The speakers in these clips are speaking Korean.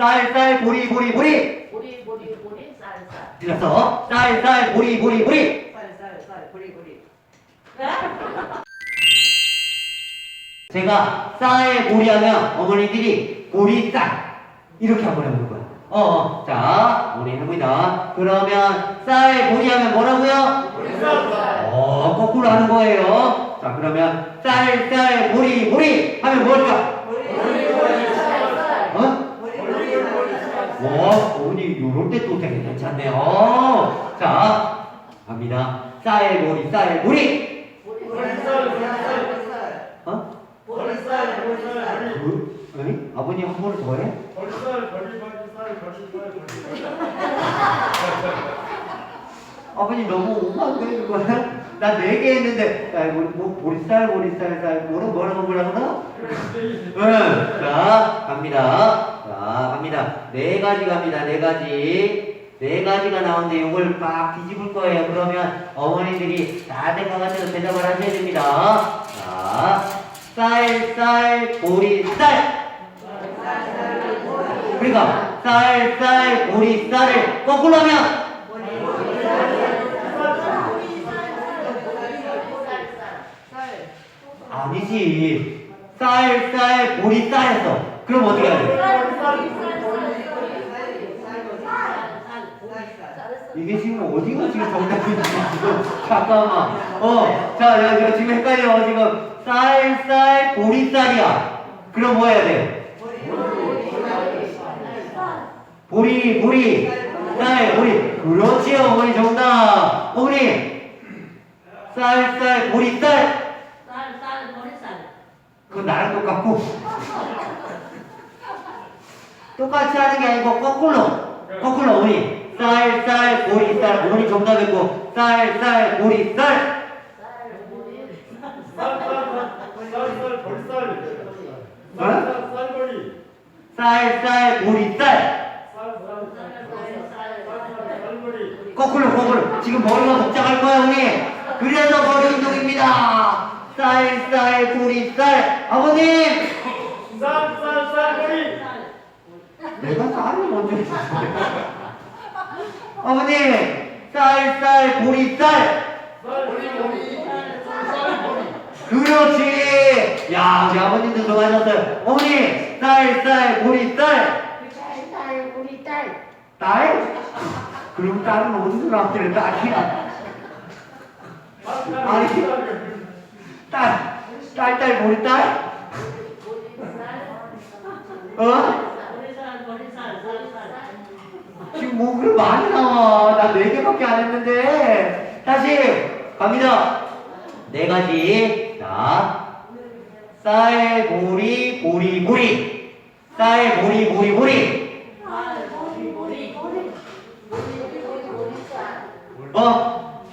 쌀, 쌀, 보리, 보리, 보리. 보리 보리 보리 쌀쌀. 들렸어? 쌀, 쌀, 보리, 보리, 보리. 쌀쌀쌀 보리 보리. 제가 쌀, 보리 하면 어머니들이 보리 쌀. 이렇게 한번 해보는 거야. 어, 어. 자, 우리 해봅니다. 그러면 쌀, 보리 하면 뭐라고요? 어, 거꾸로 하는 거예요. 자, 그러면 쌀, 쌀, 보리, 보리 하면 뭘까? 어? 와, 어머니 요럴 때 또 되게 괜찮네요. 자, 갑니다. 쌀, 보리, 쌀, 보리. 어? 그, 아니, 아버님 한 번을 더 해? 아버님 너무 오만데 이거는? 나네 개 했는데, 야, 뭐, 뭐, 보리 쌀, 보리 쌀, 쌀, 뭐라, 뭐라고 뭐라고? 응, 자, 갑니다. 자, 갑니다. 네 가지 갑니다. 네 가지. 네 가지가 나오는데 이걸 막 뒤집을 거예요. 그러면 어머니들이 다 생각하셔서 대답을 하셔야 됩니다. 자, 쌀, 쌀, 보리, 쌀. 그러니까 쌀, 쌀, 보리, 쌀을 거꾸로 하면 아니지. 쌀, 쌀, 보리, 쌀했어. 그럼 어떻게 해야 돼? 이게 지금 어디가 지금 정답인지 지금 잠깐만. 어, 자, 야, 이거 지금 헷갈려. 지금 쌀, 쌀, 보리, 쌀이야. 그럼 뭐 해야 돼? 보리, 보리, 쌀, 보리. 그렇지, 어머니 정답. 어머니. 쌀, 쌀, 보리, 쌀. 쌀쌀 보리 쌀. 그건 나랑 똑같고. 똑같이 하는 게 아니고 거꾸로. 거꾸로 어머니. 쌀, 쌀, 보리, 쌀. 어머니 정답했고. 쌀, 쌀, 보리, 쌀. 쌀 보리. 쌀, 쌀, 보리, 쌀. 거꾸로, 거꾸로. 지금 머리가 복잡할 거야, 어머니. 그래서 머리 운동입니다. 쌀, 쌀, 보리, 쌀. 아버님! 내가 쌀을 먼저 했었어요. 어머님! 쌀, 쌀, 보리, 쌀. 그렇지. 야, 우리 아버님도 좋아하셨어요. 어머니, 쌀, 쌀, 보리, 쌀. 쌀 쌀 보리 쌀. 딸? 그럼 딸은 어디서 나왔길래 딸이야? 아니, 딸, 딸, 딸, 보리, 딸? 어? 지금 뭐 그렇게 많이 나와. 나 네 개밖에 안 했는데. 다시 갑니다. 네 가지. 자, 쌀, 보리, 보리, 보리. 쌀, 보리, 보리, 보리. 어?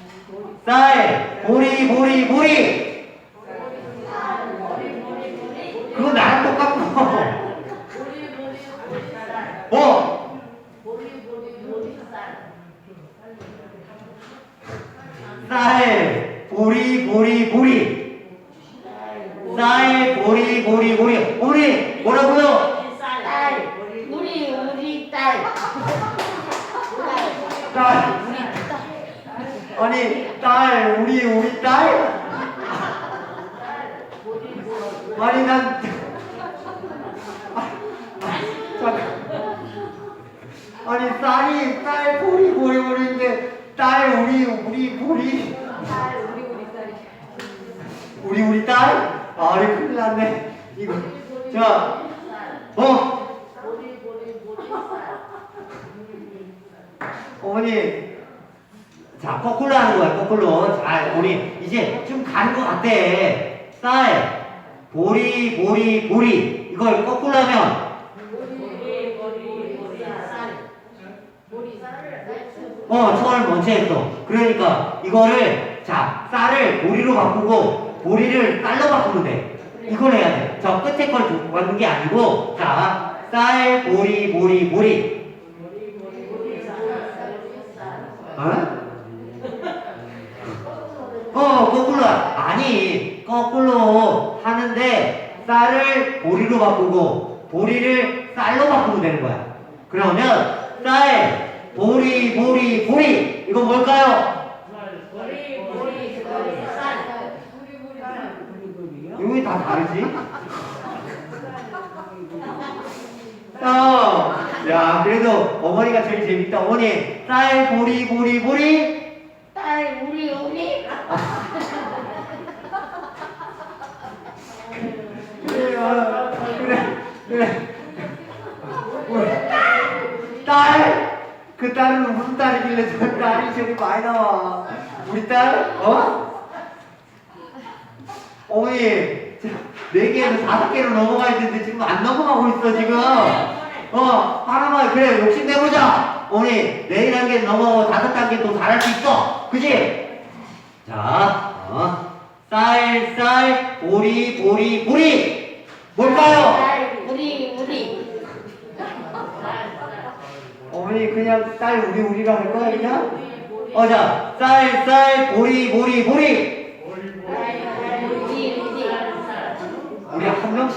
쌀, 보리, 보리, 보리. 그거 나랑 똑같고. 보리 보리 보리 쌀. 어? 보리 보리 보리 쌀. 쌀, 보리. 쌀, 보리, 보리, 보리. 우리 뭐라고요? 쌀. 우리 우리 딸. 딸. 아니, 딸, 우리, 우리 딸? 아니, 난. 아, 잠깐. 아니, 쌀이, 쌀, 보리, 보리, 보리인데, 딸, 우리, 우리, 보리. 우리, 우리 딸? 아, 이 큰일 났네. 이거. 자, 어? 어머니, 자, 거꾸로 하는 거야, 거꾸로. 자, 우리 이제 좀 가는 것 같아. 쌀, 보리, 보리, 보리. 이걸 거꾸로 하면, 어, 처음을 먼저 했어. 그러니까 이거를, 자, 쌀을 보리로 바꾸고, 보리를 쌀로 바꾸면 돼. 이걸 해야 돼. 저 끝에 걸 가는 게 아니고, 자, 쌀, 보리, 보리, 보리. 어? 어, 거꾸로. 아니, 거꾸로 하는데, 쌀을 보리로 바꾸고, 보리를 쌀로 바꾸면 되는 거야. 그러면 쌀, 보리, 보리, 보리. 이건 뭘까요? 보리 보리 보리 쌀. 이거 다 다르지? 어, 야, 그래도 어머니가 제일 재밌다. 어머니, 쌀, 보리, 보리, 보리. 딸 우리 우리. 그래, 어, 그래, 그래. 뭐, 딸? 그 딸은 무슨 딸이길래 저 딸이 저리 많이 나와? 우리 딸? 어? 어머니, 저, 네 개에서 다섯 개로 넘어가야 되는데 지금 안 넘어가고 있어, 지금. 어, 하나만, 그래, 욕심 내보자. 어머니, 내일 한 개 넘어가고 다섯 단계 또 잘할 수 있어. 그지? 자, 어. 쌀, 쌀, 보리, 보리, 보리. 뭘까요? 딸 우리 우리. 어머니 그냥 딸 우리 우리가 할 거야 그냥? 어, 자, 쌀, 쌀, 보리, 보리, 보리 우리. 우리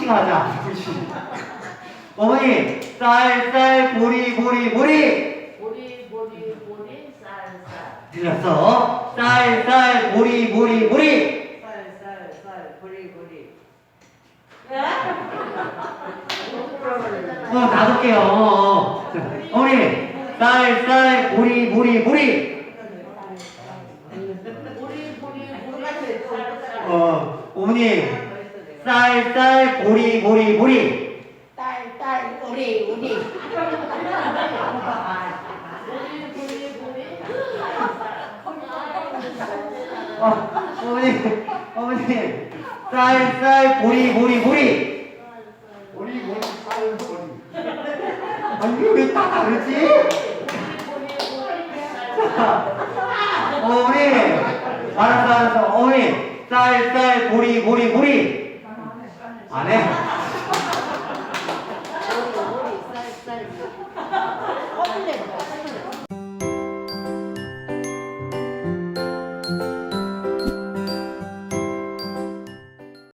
한 명씩 하자. 어머니, 쌀, 쌀, 보리, 보리, 보리. 보리 보리 보리 쌀 쌀. 들렸어? 쌀, 쌀, 보리, 보리, 보리. 쌀쌀쌀 보리 보리 어, 다섯 개요. 어, 어. 자, 어머니, 쌀, 쌀, 보리, 보리, 보리. 보리 보리 보리 쌀 쌀. 어, 어머니, 쌀, 쌀, 보리, 보리, 보리. 딸, 딸, 우리, 우리. 우리, 우리, 우리. 어, 어머니, 어머니, 쌀, 쌀, 보리, 보리, 보리. 보리 보리 쌀 보리 아니, 왜 다 다르지? 자, 어머니, 알았어, 알았어. 어머니, 쌀, 쌀, 보리, 보리, 보리. 好嘞